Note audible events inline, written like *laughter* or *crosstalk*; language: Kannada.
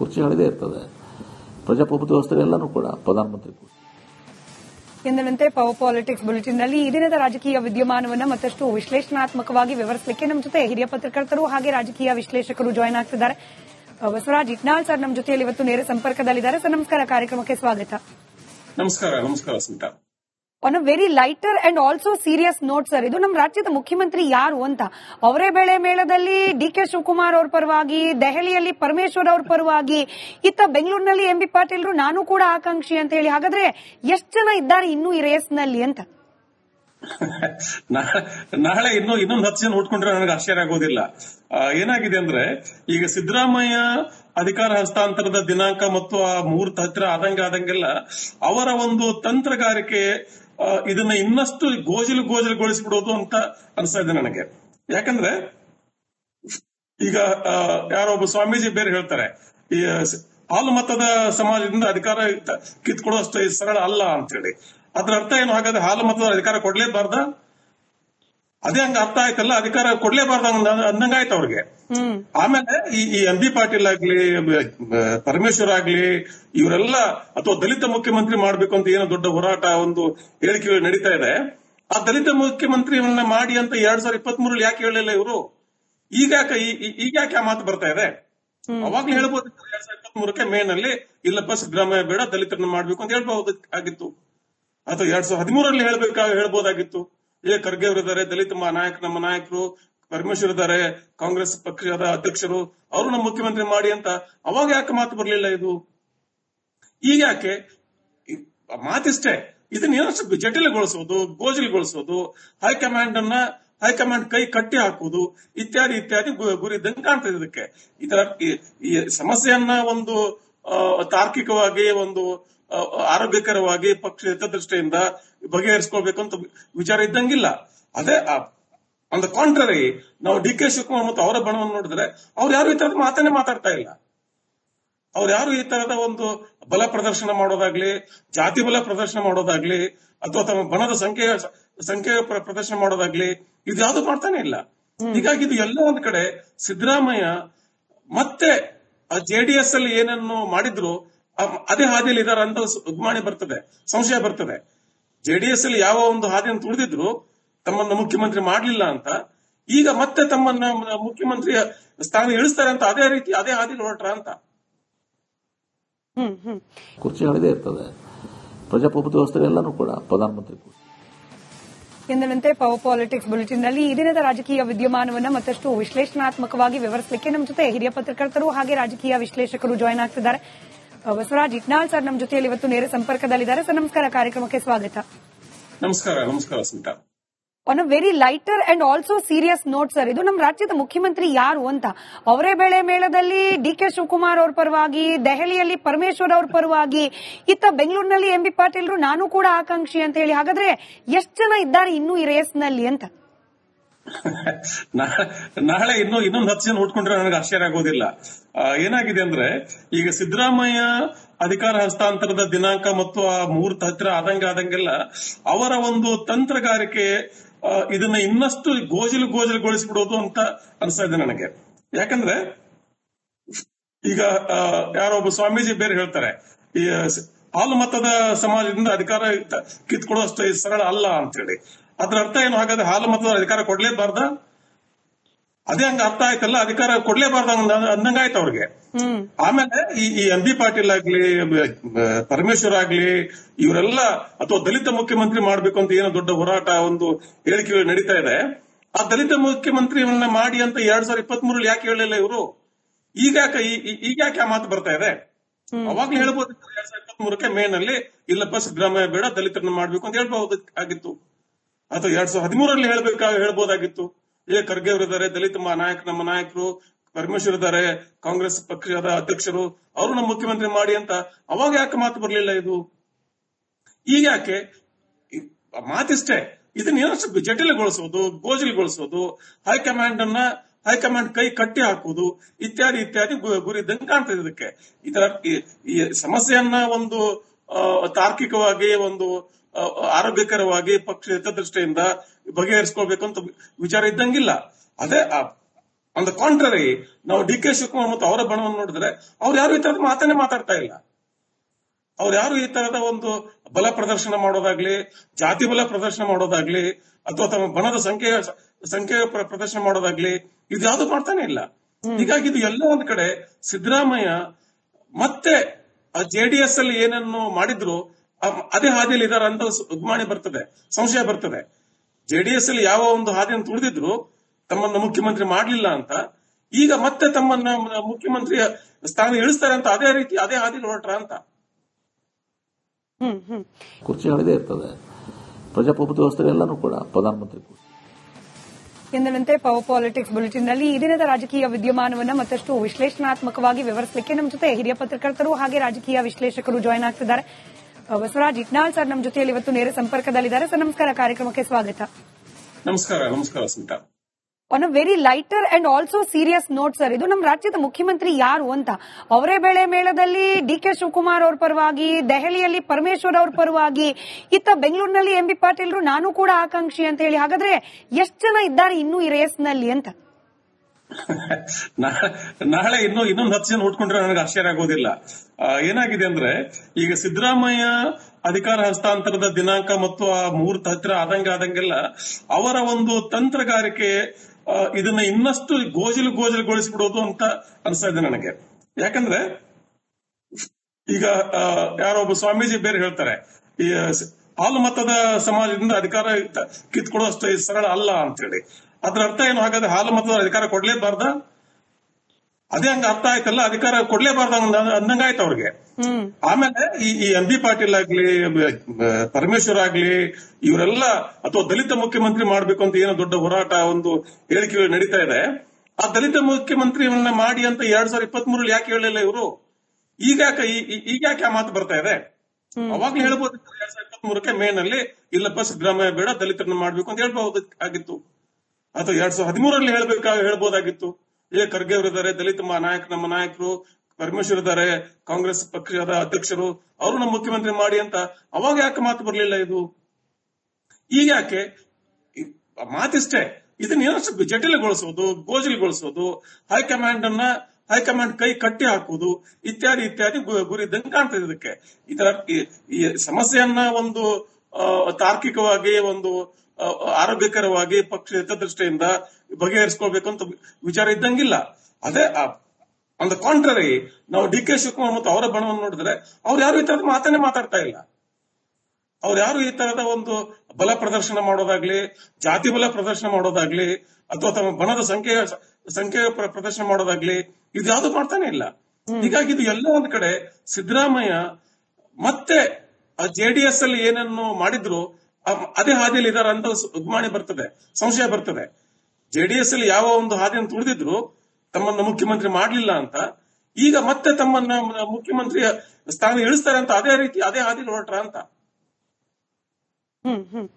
ಕುರ್ಚಿಗಳಿದೇ ಇರ್ತದೆ. ಪ್ರಜಾಪ್ರಭುತ್ವ ವ್ಯವಸ್ಥೆ ಎಲ್ಲನೂ ಕೂಡ ಪ್ರಧಾನಮಂತ್ರಿ ಕುರ್ಚಿ ಎಂದಿನಂತೆ ಪವರ್ ಪಾಲಿಟಿಕ್ಸ್ ಬುಲೆಟಿನ್ನಲ್ಲಿ ಈ ದಿನದ ರಾಜಕೀಯ ವಿದ್ಯಮಾನವನ್ನ ಮತ್ತಷ್ಟು ವಿಶ್ಲೇಷಣಾತ್ಮಕವಾಗಿ ವಿವರಿಸಲಿಕ್ಕೆ ನಮ್ಮ ಜೊತೆ ಹಿರಿಯ ಪತ್ರಕರ್ತರು ಹಾಗೆ ರಾಜಕೀಯ ವಿಶ್ಲೇಷಕರು ಜಾಯ್ನ್ ಆಗ್ತಿದ್ದಾರೆ. ಬಸವರಾಜ್ ಇಟ್ನಾಳ್ ಸರ್ ನಮ್ಮ ಜೊತೆಯಲ್ಲಿ ಇವತ್ತು ನೇರ ಸಂಪರ್ಕದಲ್ಲಿದ್ದಾರೆ. ಸರ್ ನಮಸ್ಕಾರ. ಕಾರ್ಯಕ್ರಮಕ್ಕೆ ಸ್ವಾಗತ. ನಮಸ್ಕಾರ. ನಮಸ್ಕಾರ Smita. On a very lighter and also serious note sir ಇದು ನಮ್ಮ ರಾಜ್ಯದ ಮುಖ್ಯಮಂತ್ರಿ ಯಾರು ಅಂತ? ಅವರೇ ಬೆಳೆ ಮೇಳದಲ್ಲಿ ಡಿ ಕೆ ಶಿವಕುಮಾರ್ ಅವ್ರ ಪರವಾಗಿ, ದೆಹಲಿಯಲ್ಲಿ ಪರಮೇಶ್ವರ್ ಅವ್ರ ಪರವಾಗಿ, ಇತ್ತ ಬೆಂಗಳೂರಿನಲ್ಲಿ ಎಂ ಬಿ ಪಾಟೀಲ್ರು ನಾನು ಕೂಡ ಆಕಾಂಕ್ಷಿ ಅಂತ ಹೇಳಿ. ಹಾಗಾದ್ರೆ ಎಷ್ಟು ಜನ ಇದ್ದಾರೆ ಇನ್ನೂ ಈ ರೇಸ್ನಲ್ಲಿ ಅಂತ? *laughs* ನಾ- ನಾಳೆ ಇನ್ನೂ, ಇನ್ನೊಂದು ಹತ್ತು ಜನ ಹುಟ್ಕೊಂಡ್ರೆ ನನಗೆ ಆಶ್ಚರ್ಯ ಆಗೋದಿಲ್ಲ. ಏನಾಗಿದೆ ಅಂದ್ರೆ, ಈಗ ಸಿದ್ದರಾಮಯ್ಯ ಅಧಿಕಾರ ಹಸ್ತಾಂತರದ ದಿನಾಂಕ ಮತ್ತು ಆ ಮುಹೂರ್ತ ಹತ್ತಿರ ಆದಂಗೆ ಆದಂಗೆಲ್ಲ ಅವರ ಒಂದು ತಂತ್ರಗಾರಿಕೆ ಇದನ್ನ ಇನ್ನಷ್ಟು ಗೋಜಲು ಗೋಜಲುಗೊಳಿಸ್ಬಿಡೋದು ಅಂತ ಅನಿಸ್ತಾ ಇದೆ ನನಗೆ. ಯಾಕಂದ್ರೆ ಈಗ ಆ, ಯಾರೋ ಒಬ್ಬ ಸ್ವಾಮೀಜಿ ಬೇರೆ ಹೇಳ್ತಾರೆ ಈ ಹಾಲು ಮತದ ಸಮಾಜದಿಂದ ಅಧಿಕಾರ ಕಿತ್ಕೊಡೋ ಅಷ್ಟು ಸರಳ ಅಲ್ಲ ಅಂತ ಹೇಳಿ ಅದ್ರ ಅರ್ಥ ಏನು? ಹಾಗಾದ್ರೆ ಹಾಲು ಮತದ ಅಧಿಕಾರ ಕೊಡ್ಲೇಬಾರ್ದ? ಅದೇ ಹಂಗ ಅರ್ಥ ಆಯ್ತಲ್ಲ ಅಧಿಕಾರ ಕೊಡ್ಲೇಬಾರ್ದು ಅಂದಂಗ ಅಂದಂಗಾಯ್ತು ಅವ್ರಿಗೆ. ಆಮೇಲೆ ಈ ಈ ಎಂ ಬಿ ಪಾಟೀಲ್ ಆಗ್ಲಿ ಪರಮೇಶ್ವರ್ ಆಗ್ಲಿ ಇವರೆಲ್ಲ ಅಥವಾ ದಲಿತ ಮುಖ್ಯಮಂತ್ರಿ ಮಾಡ್ಬೇಕು ಅಂತ ಏನೋ ದೊಡ್ಡ ಹೋರಾಟ ಒಂದು ಹೇಳಿಕೆ ನಡೀತಾ ಇದೆ. ಆ ದಲಿತ ಮುಖ್ಯಮಂತ್ರಿಯನ್ನ ಮಾಡಿ ಅಂತ ಎರಡ್ ಸಾವಿರದ ಇಪ್ಪತ್ತ್ ಮೂರಲ್ಲಿ ಯಾಕೆ ಹೇಳಿಲ್ಲ ಇವರು? ಈಗ ಯಾಕೆ ಈಗ ಯಾಕೆ ಆ ಮಾತು ಬರ್ತಾ ಇದೆ? ಅವಾಗ್ಲೂ ಹೇಳ್ಬೋದು ಎರಡ್ ಸಾವಿರದ ಇಪ್ಪತ್ತ್ ಮೂರಕ್ಕೆ ಅಲ್ಲಿ ನಲ್ಲಿ ಬಸ್ ಗ್ರಾಮ ಬೇಡ ದಲಿತರನ್ನ ಮಾಡ್ಬೇಕು ಅಂತ ಹೇಳ್ಬಹುದು ಆಗಿತ್ತು. ಅಥವಾ ಎರಡ್ ಸಾವಿರದ ಹದಿಮೂರಲ್ಲಿ ಹೇಳ್ಬೇಕಾಗ ಹೇಳ್ಬೋದಾಗಿತ್ತು. ಏ ಖರ್ಗೆ ಅವರಿದ್ದಾರೆ ದಲಿತ ನಾಯಕ, ನಮ್ಮ ನಾಯಕರು, ಪರಮೇಶ್ವರ್ ಇದ್ದಾರೆ ಕಾಂಗ್ರೆಸ್ ಪಕ್ಷದ ಅಧ್ಯಕ್ಷರು ಅವರು ನಮ್ಮ ಮುಖ್ಯಮಂತ್ರಿ ಮಾಡಿ ಅಂತ ಅವಾಗ ಯಾಕೆ ಮಾತು ಬರ್ಲಿಲ್ಲ ಇದು? ಈಗ ಯಾಕೆ? ಮಾತಿಷ್ಟೇ. ಇದನ್ನ ಜಟಿಲಗೊಳಿಸೋದು, ಗೋಜಲಗೊಳಿಸೋದು ಹೈಕಮಾಂಡ್ ಅನ್ನ ಹೈಕಮಾಂಡ್ ಕೈ ಕಟ್ಟಿ ಹಾಕುವುದು, ಇತ್ಯಾದಿ ಇತ್ಯಾದಿ ಗುರಿ ಇದ್ದಂಗೆ ಕಾಣ್ತದೆ ಇದಕ್ಕೆ. ಇದರ ಈ- ಸಮಸ್ಯೆಯನ್ನ ಒಂದು ತಾರ್ಕಿಕವಾಗಿ ಒಂದು ಆರೋಗ್ಯಕರವಾಗಿ ಪಕ್ಷ ಹಿತದೃಷ್ಟಿಯಿಂದ ಬಗೆಹರಿಸ್ಕೊಳ್ಬೇಕು ಅಂತ ವಿಚಾರ ಇದ್ದಂಗಿಲ್ಲ. ಅದೇ ಆನ್ ದ ಕಾಂಟ್ರರಿ ನಾವು ಡಿ ಕೆ ಶಿವಕುಮಾರ್ ಮತ್ತು ಅವರ ಬಣವನ್ನು ನೋಡಿದ್ರೆ ಅವ್ರು ಯಾರು ಈ ತರದ ಮಾತನ್ನೇ ಮಾತಾಡ್ತಾ ಇಲ್ಲ. ಅವ್ರು ಯಾರು ಈ ತರದ ಒಂದು ಬಲ ಪ್ರದರ್ಶನ ಮಾಡೋದಾಗ್ಲಿ ಜಾತಿ ಬಲ ಪ್ರದರ್ಶನ ಮಾಡೋದಾಗ್ಲಿ ಅಥವಾ ತಮ್ಮ ಬಣದ ಸಂಖ್ಯೆ ಸಂಖ್ಯೆ ಪ್ರದರ್ಶನ ಮಾಡೋದಾಗ್ಲಿ ಇದು ಯಾವ್ದು ಮಾಡ್ತಾನೆ ಇಲ್ಲ. ಹೀಗಾಗಿ ಇದು ಎಲ್ಲ ಒಂದ್ ಕಡೆ ಸಿದ್ದರಾಮಯ್ಯ ಮತ್ತೆ ಜೆಡಿಎಸ್ ಅಲ್ಲಿ ಏನನ್ನು ಮಾಡಿದ್ರು ಅದೇ ಹಾದಿಯಲ್ಲಿ ಇದಾರ ಅಂತ ಸ- ಬರ್ತದೆ ಸಂಶಯ ಬರ್ತದೆ. ಜೆಡಿಎಸ್ ಅಲ್ಲಿ ಯಾವ ಒಂದು ಹಾದಿಯನ್ನು ತುಳಿದಿದ್ರು ತಮ್ಮನ್ನ ಮುಖ್ಯಮಂತ್ರಿ ಮಾಡ್ಲಿಲ್ಲ ಅಂತ ಈಗ ಮತ್ತೆ ತಮ್ಮನ್ನ ಮುಖ್ಯಮಂತ್ರಿ ಸ್ಥಾನ ಇಳಿಸ್ತಾರೆ ಅಂತ ಅದೇ ರೀತಿ ಅದೇ ಹಾದಿ ಹೊರಟ್ರ ಅಂತ. ಹ್ಮ್ ಹ್ಮ್. ಕುರ್ಚಿಗಳಿದೇ ಇರ್ತದೆ. ಪ್ರಜಾಪ್ರಭುತ್ವ ವ್ಯವಸ್ಥೆ ಎಲ್ಲರೂ ಕೂಡ ಪ್ರಧಾನಮಂತ್ರಿ ಎಂದನಂತೆ ಪವರ್ ಪಾಲಿಟಿಕ್ಸ್ ಬುಲೆಟಿನ್ನಲ್ಲಿ ಈ ದಿನದ ರಾಜಕೀಯ ವಿದ್ಯಮಾನವನ್ನ ಮತ್ತಷ್ಟು ವಿಶ್ಲೇಷಣಾತ್ಮಕವಾಗಿ ವಿವರಿಸಲಿಕ್ಕೆ ನಮ್ಮ ಜೊತೆ ಹಿರಿಯ ಪತ್ರಕರ್ತರು ಹಾಗೆ ರಾಜಕೀಯ ವಿಶ್ಲೇಷಕರು ಜಾಯ್ನ್ ಆಗ್ತಿದ್ದಾರೆ. ಬಸವರಾಜ್ ಇಟ್ನಾಳ್ ಸರ್ ನಮ್ಮ ಜೊತೆಯಲ್ಲಿ ಇವತ್ತು ನೇರ ಸಂಪರ್ಕದಲ್ಲಿದ್ದಾರೆ. ಸರ್ ನಮಸ್ಕಾರ. ಕಾರ್ಯಕ್ರಮಕ್ಕೆ ಸ್ವಾಗತ. ನಮಸ್ಕಾರ. ನಮಸ್ಕಾರ Smita on a very lighter and also serious note sir ಇದು ನಮ್ಮ ರಾಜ್ಯದ ಮುಖ್ಯಮಂತ್ರಿ ಯಾರು ಅಂತ ಅವರೇ ಬೆಳೆ ಮೇಳದಲ್ಲಿ ಡಿ ಕೆ ಶಿವಕುಮಾರ್ ಅವ್ರ ಪರವಾಗಿ ದೆಹಲಿಯಲ್ಲಿ ಪರಮೇಶ್ವರ್ ಅವ್ರ ಪರವಾಗಿ ಇತ್ತ ಬೆಂಗಳೂರಿನಲ್ಲಿ ಎಂ ಬಿ ಪಾಟೀಲ್ರು ನಾನು ಕೂಡ ಆಕಾಂಕ್ಷಿ ಅಂತ ಹೇಳಿ. ಹಾಗಾದ್ರೆ ಎಷ್ಟು ಜನ ಇದ್ದಾರೆ ಇನ್ನೂ ಈ ರೇಸ್ನಲ್ಲಿ ಅಂತ? ನಾಳೆ ಇನ್ನು ಇನ್ನೊಂದು ಹತ್ತು ಜನ ಉಟ್ಕೊಂಡ್ರೆ ನನಗೆ ಆಶ್ಚರ್ಯ ಆಗೋದಿಲ್ಲ. ಏನಾಗಿದೆ ಅಂದ್ರೆ ಈಗ ಸಿದ್ದರಾಮಯ್ಯ ಅಧಿಕಾರ ಹಸ್ತಾಂತರದ ದಿನಾಂಕ ಮತ್ತು ಆ ಮುಹೂರ್ತ ಹತ್ತಿರ ಆದಂಗೆ ಆದಂಗೆಲ್ಲ ಅವರ ಒಂದು ತಂತ್ರಗಾರಿಕೆ ಇದನ್ನ ಇನ್ನಷ್ಟು ಗೋಜಲು ಗೋಜಲುಗೊಳಿಸ್ಬಿಡೋದು ಅಂತ ಅನಿಸ್ತಾ ಇದೆ ನನಗೆ. ಯಾಕಂದ್ರೆ ಈಗ ಆ, ಯಾರೋ ಒಬ್ಬ ಸ್ವಾಮೀಜಿ ಬೇರೆ ಹೇಳ್ತಾರೆ ಹಾಲು ಮತದ ಸಮಾಜದಿಂದ ಅಧಿಕಾರ ಕಿತ್ಕೊಡೋ ಕಿತ್ಕೊಳ್ಳೋಷ್ಟು ಸರಳ ಅಲ್ಲ ಅಂತ ಹೇಳಿ ಅದ್ರ ಅರ್ಥ ಏನು? ಹಾಗಾದ್ರೆ ಹಾಲು ಮತದ ಅಧಿಕಾರ ಕೊಡ್ಲೇಬಾರ್ದ? ಅದೇ ಹಂಗ ಅರ್ಥ ಆಯ್ತಲ್ಲ? ಅಧಿಕಾರ ಕೊಡ್ಲೇಬಾರ್ದ ಅಂದ- ಅಂದಂಗಾಯ್ತು ಅವ್ರಿಗೆ. ಆಮೇಲೆ ಈ ಈ ಎಂ ಬಿ ಪಾಟೀಲ್ ಆಗ್ಲಿ ಪರಮೇಶ್ವರ್ ಆಗ್ಲಿ ಇವರೆಲ್ಲ ಅಥವಾ ದಲಿತ ಮುಖ್ಯಮಂತ್ರಿ ಮಾಡ್ಬೇಕು ಅಂತ ಏನೋ ದೊಡ್ಡ ಹೋರಾಟ ಒಂದು ಹೇಳಿಕೆ ನಡೀತಾ ಇದೆ. ಆ ದಲಿತ ಮುಖ್ಯಮಂತ್ರಿಯನ್ನ ಮಾಡಿ ಅಂತ ಎರಡ್ ಸಾವಿರದ ಇಪ್ಪತ್ತ್ ಮೂರಲ್ಲಿ ಯಾಕೆ ಹೇಳಿಲ್ಲ ಇವರು? ಈಗ ಈಗ ಯಾಕೆ ಆ ಮಾತು ಬರ್ತಾ ಇದೆ? ಅವಾಗ್ಲೂ ಹೇಳ್ಬೋದು ಎರಡ್ ಸಾವಿರದ ಇಪ್ಪತ್ತ್ ಮೂರಕ್ಕೆ ಮೇನಲ್ಲಿ ಇಲ್ಲ ಇಲ್ಲಪ್ಪ ಸಿದ್ದರಾಮಯ್ಯ ಬೇಡ ದಲಿತರನ್ನ ಮಾಡ್ಬೇಕು ಅಂತ ಹೇಳ್ಬಹುದು ಆಗಿತ್ತು. ಅಥವಾ ಎರಡ್ ಸಾವಿರದ ಹದಿಮೂರರಲ್ಲಿ ಹೇಳ್ಬೇಕಾ, ಹೇಳ್ಬೋದಾಗಿತ್ತು. ಏ ಖರ್ಗೆ ಅವರಿದ್ದಾರೆ ದಲಿತ ಮ- ನಾಯಕ, ನಮ್ಮ ನಾಯಕರು, ಪರಮೇಶ್ವರ್ ಇದ್ದಾರೆ ಕಾಂಗ್ರೆಸ್ ಪಕ್ಷದ ಅಧ್ಯಕ್ಷರು, ಅವರು ನಮ್ಮ ಮುಖ್ಯಮಂತ್ರಿ ಮಾಡಿ ಅಂತ ಅವಾಗ ಯಾಕೆ ಮಾತು ಬರ್ಲಿಲ್ಲ ಇದು? ಈಗ ಯಾಕೆ? ಮಾತಿಷ್ಟೇ. ಇದನ್ನ ಏನಷ್ಟು ಜಟಿಲಗೊಳಿಸೋದು, ಗೋಜಲುಗೊಳಿಸೋದು ಹೈಕಮಾಂಡ್ ಅನ್ನ ಹೈಕಮಾಂಡ್ ಕೈ ಕಟ್ಟಿ ಹಾಕುವುದು, ಇತ್ಯಾದಿ ಇತ್ಯಾದಿ ಗುರಿ ಇದ್ದಂಗೆ ಕಾಣ್ತದೆ ಇದಕ್ಕೆ. ಈ- ಈ ಸಮಸ್ಯೆಯನ್ನ ಒಂದು ತಾರ್ಕಿಕವಾಗಿ ಒಂದು ಆರೋಗ್ಯಕರವಾಗಿ ಪಕ್ಷ ಹಿತದೃಷ್ಟಿಯಿಂದ ಬಗೆಹರಿಸ್ಕೋಬೇಕು ಅಂತ ವಿಚಾರ ಇದ್ದಂಗಿಲ್ಲ. ಅದೇ ಆನ್ ದ ಕಾಂಟ್ರರಿ ನಾವು ಡಿ ಕೆ ಶಿವಕುಮಾರ್ ಮತ್ತು ಅವರ ಬಣವನ್ನು ನೋಡಿದ್ರೆ ಅವ್ರು ಯಾರು ಈ ತರದ ಮಾತನ್ನೇ ಮಾತಾಡ್ತಾ ಇಲ್ಲ. ಅವ್ರು ಯಾರು ಈ ತರದ ಒಂದು ಬಲ ಪ್ರದರ್ಶನ ಮಾಡೋದಾಗ್ಲಿ ಜಾತಿ ಬಲ ಪ್ರದರ್ಶನ ಮಾಡೋದಾಗ್ಲಿ ಅಥವಾ ತಮ್ಮ ಬಣದ ಸಂಖ್ಯೆಯ ಸಂಖ್ಯೆ ಪ್ರದರ್ಶನ ಮಾಡೋದಾಗ್ಲಿ ಇದು ಯಾವ್ದು ಮಾಡ್ತಾನೆ ಇಲ್ಲ. ಹೀಗಾಗಿ ಇದು ಎಲ್ಲ ಒಂದ್ ಕಡೆ ಸಿದ್ದರಾಮಯ್ಯ ಮತ್ತೆ ಜೆಡಿಎಸ್ ಅಲ್ಲಿ ಏನನ್ನು ಮಾಡಿದ್ರು ಅದೇ ಹಾದಿಯಲ್ಲಿ ಇದಾರ ಅಂತ ಸ- ಬರ್ತದೆ ಸಂಶಯ ಬರ್ತದೆ. ಜೆಡಿಎಸ್ ಅಲ್ಲಿ ಯಾವ ಒಂದು ಹಾದಿಯನ್ನು ತುಳಿದಿದ್ರು ತಮ್ಮನ್ನ ಮುಖ್ಯಮಂತ್ರಿ ಮಾಡ್ಲಿಲ್ಲ ಅಂತ ಈಗ ಮತ್ತೆ ತಮ್ಮನ್ನ ಮುಖ್ಯಮಂತ್ರಿ ಸ್ಥಾನ ಇಳಿಸ್ತಾರೆ ಅಂತ ಅದೇ ರೀತಿ ಅದೇ ಹಾದಿ ಹೊರಟ್ರ ಅಂತ. ಕುರ್ಚಿ ಹ್ಮ್. ಕುರ್ಚಿಗಳಿದೆ ಇರ್ತದೆ. ಪ್ರಜಾಪ್ರಭುತ್ವ ವ್ಯವಸ್ಥೆ ಎಲ್ಲರೂ ಕೂಡ ಪ್ರಧಾನಮಂತ್ರಿ ಕೂಡ ಎಂದಿನಂತೆ ಪವರ್ ಪಾಲಿಟಿಕ್ಸ್ ಬುಲೆಟಿನ್ನಲ್ಲಿ ಈ ದಿನದ ರಾಜಕೀಯ ವಿದ್ಯಮಾನವನ್ನ ಮತ್ತಷ್ಟು ವಿಶ್ಲೇಷಣಾತ್ಮಕವಾಗಿ ವಿವರಿಸಲಿಕ್ಕೆ ನಮ್ಮ ಜೊತೆ ಹಿರಿಯ ಪತ್ರಕರ್ತರು ಹಾಗೆ ರಾಜಕೀಯ ವಿಶ್ಲೇಷಕರು ಜಾಯಿನ್ ಆಗ್ತಿದ್ದಾರೆ. ಬಸವರಾಜ್ ಇಟ್ನಾಳ್ ಸರ್ ನಮ್ಮ ಜೊತೆಯಲ್ಲಿ ಇವತ್ತು ನೇರ ಸಂಪರ್ಕದಲ್ಲಿದ್ದಾರೆ. ಸರ್ ನಮಸ್ಕಾರ. ಕಾರ್ಯಕ್ರಮಕ್ಕೆ ಸ್ವಾಗತ. ನಮಸ್ಕಾರ. ನಮಸ್ಕಾರ Smita on a very lighter and also serious note sir ಇದು ನಮ್ಮ ರಾಜ್ಯದ ಮುಖ್ಯಮಂತ್ರಿ ಯಾರು ಅಂತ? ಅವರೇ ಬೆಳೆ ಮೇಳದಲ್ಲಿ ಡಿ ಕೆ ಶಿವಕುಮಾರ್ ಅವ್ರ ಪರವಾಗಿ ದೆಹಲಿಯಲ್ಲಿ ಪರಮೇಶ್ವರ್ ಅವ್ರ ಪರವಾಗಿ ಇತ್ತ ಬೆಂಗಳೂರಿನಲ್ಲಿ ಎಂ ಬಿ ಪಾಟೀಲ್ರು ನಾನು ಕೂಡ ಆಕಾಂಕ್ಷಿ ಅಂತ ಹೇಳಿ. ಹಾಗಾದ್ರೆ ಎಷ್ಟು ಜನ ಇದ್ದಾರೆ ಇನ್ನೂ ಈ ರೇಸ್ನಲ್ಲಿ ಅಂತ? ನಾಳೆ ಇನ್ನೂ ಇನ್ನೊಂದು ಹತ್ತು ಜನ ಉಟ್ಕೊಂಡ್ರೆ ನನಗೆ ಆಶ್ಚರ್ಯ ಆಗೋದಿಲ್ಲ. ಏನಾಗಿದೆ ಅಂದ್ರೆ ಈಗ ಸಿದ್ದರಾಮಯ್ಯ ಅಧಿಕಾರ ಹಸ್ತಾಂತರದ ದಿನಾಂಕ ಮತ್ತು ಆ ಮುಹೂರ್ತ ಹತ್ತಿರ ಆದಂಗ ಆದಂಗೆಲ್ಲ ಅವರ ಒಂದು ತಂತ್ರಗಾರಿಕೆ ಇದನ್ನ ಇನ್ನಷ್ಟು ಗೋಜಲು ಗೋಜಲುಗೊಳಿಸ್ಬಿಡೋದು ಅಂತ ಅನ್ಸ್ತಾ ಇದೆ ನನಗೆ. ಯಾಕಂದ್ರೆ ಈಗ ಆ, ಯಾರೋ ಒಬ್ಬ ಸ್ವಾಮೀಜಿ ಬೇರೆ ಹೇಳ್ತಾರೆ ಹಾಲು ಮತದ ಸಮಾಜದಿಂದ ಅಧಿಕಾರ ಕಿತ್ಕೊಡೋ ಕಿತ್ಕೊಳ್ಳುವಷ್ಟು ಸರಳ ಅಲ್ಲ ಅಂತ ಹೇಳಿ. ಅದ್ರ ಅರ್ಥ ಏನು? ಹಾಗಾದ್ರೆ ಹಾಲು ಮತದ ಅಧಿಕಾರ ಕೊಡ್ಲೇಬಾರ್ದ? ಅದೇ ಹಂಗ ಅರ್ಥ ಆಯ್ತಲ್ಲ? ಅಧಿಕಾರ ಕೊಡ್ಲೇಬಾರ್ದ ಅಂದಂಗಾಯ್ತು ಅವ್ರಿಗೆ. ಆಮೇಲೆ ಈ ಈ ಎಂ ಬಿ ಪಾಟೀಲ್ ಆಗ್ಲಿ ಪರಮೇಶ್ವರ್ ಆಗ್ಲಿ ಇವರೆಲ್ಲ ಅಥವಾ ದಲಿತ ಮುಖ್ಯಮಂತ್ರಿ ಮಾಡ್ಬೇಕು ಅಂತ ಏನೋ ದೊಡ್ಡ ಹೋರಾಟ ಒಂದು ಹೇಳಿಕೆ ನಡೀತಾ ಇದೆ. ಆ ದಲಿತ ಮುಖ್ಯಮಂತ್ರಿಯನ್ನ ಮಾಡಿ ಅಂತ ಎರಡ್ ಸಾವಿರದ ಇಪ್ಪತ್ತ್ ಮೂರಲ್ಲಿ ಯಾಕೆ ಹೇಳಿಲ್ಲ ಇವರು? ಈಗ ಯಾಕೆ ಈಗ ಯಾಕೆ ಆ ಮಾತು ಬರ್ತಾ ಇದೆ? ಅವಾಗ್ಲೂ ಹೇಳ್ಬೋದು ಎರಡ್ ಸಾವಿರದ ಇಪ್ಪತ್ತ್ ಮೂರಕ್ಕೆ ಮೇನಲ್ಲಿ ಇಲ್ಲ ಬಸ್ ಗ್ರಾಮ ಬೇಡ ದಲಿತರನ್ನ ಮಾಡ್ಬೇಕು ಅಂತ ಹೇಳ್ಬಹುದು ಆಗಿತ್ತು. ಅಥವಾ ಎರಡ್ ಸಾವಿರದ ಹದಿಮೂರರಲ್ಲಿ ಹೇಳ್ಬೇಕಾ, ಹೇಳ್ಬೋದಾಗಿತ್ತು. ಏ ಖರ್ಗೆ ಅವರಿದ್ದಾರೆ ದಲಿತ ನಾಯಕ, ನಮ್ಮ ನಾಯಕರು, ಪರಮೇಶ್ವರ್ ಇದ್ದಾರೆ ಕಾಂಗ್ರೆಸ್ ಪಕ್ಷದ ಅಧ್ಯಕ್ಷರು, ಅವರು ನಮ್ಮ ಮುಖ್ಯಮಂತ್ರಿ ಮಾಡಿ ಅಂತ ಅವಾಗ ಯಾಕೆ ಮಾತು ಬರಲಿಲ್ಲ ಇದು? ಈಗ ಯಾಕೆ? ಮಾತಿಷ್ಟೇ. ಇದನ್ನ ಏನಷ್ಟು ಜಟಿಲಗೊಳಿಸೋದು, ಗೋಜಲುಗೊಳಿಸೋದು ಹೈಕಮಾಂಡ್ ಅನ್ನ ಹೈಕಮಾಂಡ್ ಕೈ ಕಟ್ಟಿ ಹಾಕುವುದು, ಇತ್ಯಾದಿ ಇತ್ಯಾದಿ ಗುರಿ ಇದ್ದಂಗೆ ಕಾಣ್ತದೆ ಇದಕ್ಕೆ. ಈ- ಈ ಸಮಸ್ಯೆಯನ್ನ ಒಂದು ತಾರ್ಕಿಕವಾಗಿ ಒಂದು ಆರೋಗ್ಯಕರವಾಗಿ ಪಕ್ಷ ಹಿತದೃಷ್ಟಿಯಿಂದ ಬಗೆಹರಿಸ್ಕೊಳ್ಬೇಕು ಅಂತ ವಿಚಾರ ಇದ್ದಂಗಿಲ್ಲ. ಅದೇ ಆನ್ ದ ಕಾಂಟ್ರರಿ ನಾವು ಡಿ ಕೆ ಶಿವಕುಮಾರ್ ಮತ್ತು ಅವರ ಬಣವನ್ನು ನೋಡಿದ್ರೆ ಅವ್ರು ಯಾರು ಈ ತರದ ಮಾತನ್ನೇ ಮಾತಾಡ್ತಾ ಇಲ್ಲ. ಅವ್ರು ಯಾರು ಈ ತರದ ಒಂದು ಬಲ ಪ್ರದರ್ಶನ ಮಾಡೋದಾಗ್ಲಿ ಜಾತಿ ಬಲ ಪ್ರದರ್ಶನ ಮಾಡೋದಾಗ್ಲಿ ಅಥವಾ ತಮ್ಮ ಬಣದ ಸಂಖ್ಯೆ ಸಂಖ್ಯೆ ಪ್ರದರ್ಶನ ಮಾಡೋದಾಗ್ಲಿ ಇದು ಯಾವುದು ಮಾಡ್ತಾನೆ ಇಲ್ಲ. ಹೀಗಾಗಿ ಇದು ಎಲ್ಲ ಒಂದ್ ಕಡೆ ಸಿದ್ದರಾಮಯ್ಯ ಮತ್ತೆ ಜೆಡಿಎಸ್ ಅಲ್ಲಿ ಏನನ್ನು ಮಾಡಿದ್ರು ಅದೇ ಹಾದಿಯಲ್ಲಿ ಇದಾರ ಅಂತ ಸ- ಬರ್ತದೆ, ಸಂಶಯ ಬರ್ತದೆ. ಜೆಡಿಎಸ್ ಅಲ್ಲಿ ಯಾವ ಒಂದು ಹಾದಿಯನ್ನು ತುಳಿದಿದ್ರು, ತಮ್ಮನ್ನ ಮುಖ್ಯಮಂತ್ರಿ ಮಾಡ್ಲಿಲ್ಲ ಅಂತ, ಈಗ ಮತ್ತೆ ತಮ್ಮನ್ನ ಮುಖ್ಯಮಂತ್ರಿ ಸ್ಥಾನ ಇಳಿಸ್ತಾರೆ ಅಂತ ಅದೇ ರೀತಿ, ಅದೇ ಹಾದಿ ಹೊರಟ್ರ ಅಂತ. ಹ್ಮ್ ಹ್ಮ್.